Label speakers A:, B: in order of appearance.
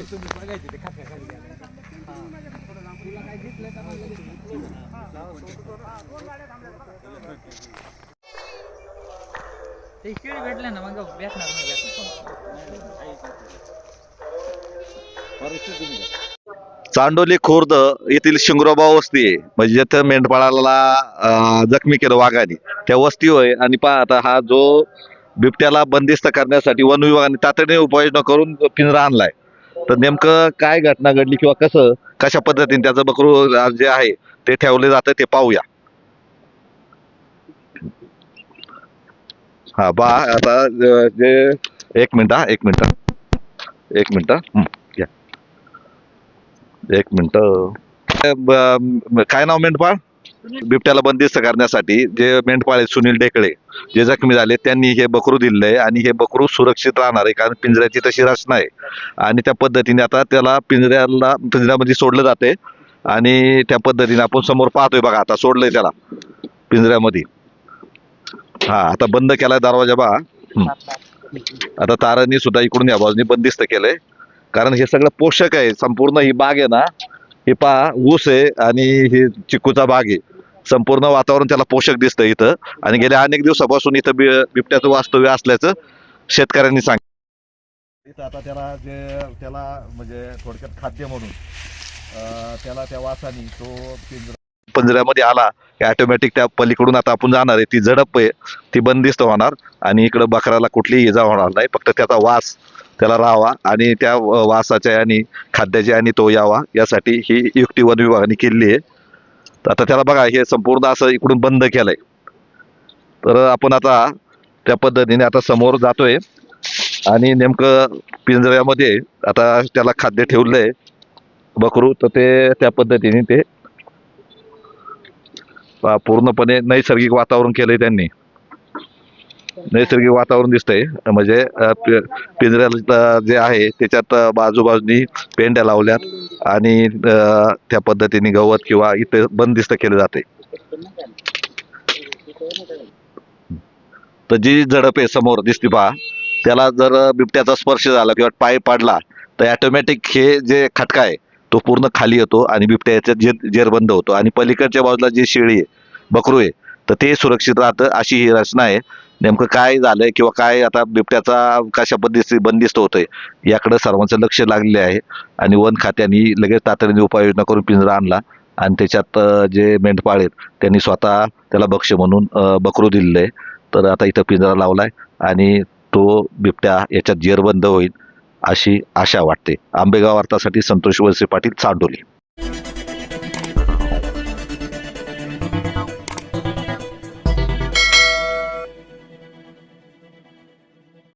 A: ते खात्या
B: भेटले ना मग भेटणार नाही.
C: चांडोली खुर्द येथील शिंगरोबा वस्ती आहे. म्हणजे जिथं मेंढपाळाला जखमी केलं वाघाने. त्या वस्ती होय. आणि पहा आता हा जो बिबट्याला बंदिस्त करण्यासाठी वन विभागाने तातडीने उपाययोजना करून पिंजरा आणलाय. तर नेमकं काय घटना घडली किंवा कसं कशा पद्धतीने त्याचं बकरू जे आहे ते ठेवले जातं ते पाहूया. हा बा आता जे एक मिनिट हा एक मिनिट. एक मिनिट एक मिनिट. काय नाव मेंढपाळ? बिबट्याला बंदिस्त करण्यासाठी जे मेंढपाळ सुनील ढेकळे जे जखमी झाले त्यांनी हे बकरू दिलेलं आहे आणि हे बकरू सुरक्षित राहणार आहे. कारण पिंजऱ्याची तशी रचना आहे. आणि त्या पद्धतीने आता त्याला पिंजऱ्याला पिंजऱ्यामध्ये सोडलं जाते आणि त्या पद्धतीने आपण समोर पाहतोय बघा आता सोडलंय त्याला पिंजऱ्यामध्ये. हा आता बंद केलाय दरवाजा बा आता तारांनी सुद्धा इकडून या बाजूने बंदिस्त केलंय. कारण हे सगळं पोषक आहे संपूर्ण ही बाग आहे ना. हे पहा ऊस आहे आणि हे चिक्कूचा बाग आहे. संपूर्ण वातावरण त्याला पोषक दिसतं इथं. आणि गेल्या अनेक दिवसापासून इथं बि बिबट्याचं वास्तव्य असल्याचं शेतकऱ्यांनी सांगितलं इथं आता त्याला जे त्याला म्हणजे थोडक्यात खाद्य म्हणून त्याला त्या वासानी तो पिंजरा पंजऱ्यामध्ये आला की ऑटोमॅटिक त्या पलीकडून आता आपण जाणार आहे ती झडप आहे ती बंदिस्त होणार आणि इकडं बकराला कुठलीही इजा होणार नाही फक्त त्याचा वास त्याला राहावा आणि त्या वासाच्या आणि खाद्याच्या आणि तो यावा यासाठी ही युक्ती वन विभागाने केलेली आहे. तर आता त्याला बघा हे संपूर्ण असं इकडून बंद केलंय. तर आपण आता त्या पद्धतीने आता समोर जातोय आणि नेमकं पिंजऱ्यामध्ये आता त्याला खाद्य ठेवलंय बकरू तर ते त्या पद्धतीने ते पूर्णपणे नैसर्गिक वातावरण केलंय त्यांनी. नैसर्गिक वातावरण दिसतंय. म्हणजे पिंजऱ्याला जे आहे त्याच्यात बाजूबाजूनी पेंड्या लावल्यात आणि त्या पद्धतीने गवत किंवा इथे बंदिस्त केले जाते तर जी झडप आहे समोर दिसते पहा त्याला जर बिबट्याचा स्पर्श झाला किंवा पाय पडला तर ऑटोमॅटिक हे जे खटका आहे तो पूर्ण खाली येतो आणि बिबट्या याच्यात जेर जेरबंद होतो. आणि पलीकडच्या बाजूला जे शेळी आहे बकरू आहे तर ते सुरक्षित राहतं अशी ही रचना आहे. नेमकं काय झालंय किंवा काय आता बिबट्याचा कशा पद्धती बंदिस्त होतोय याकडे सर्वांचं लक्ष लागलेलं आहे. आणि वन खात्याने लगेच तातडीने उपाययोजना करून पिंजरा आणला. आणि त्याच्यात जे मेंढपाळ आहेत त्यांनी स्वतः त्याला भक्ष्य म्हणून बकरू दिलेलं आहे. तर आता इथं पिंजरा लावलाय आणि तो बिबट्या याच्यात जेरबंद होईल. अशी आशा वाटते. आंबेगाव वार्तासाठी संतोष वळसे पाटील चांडोली.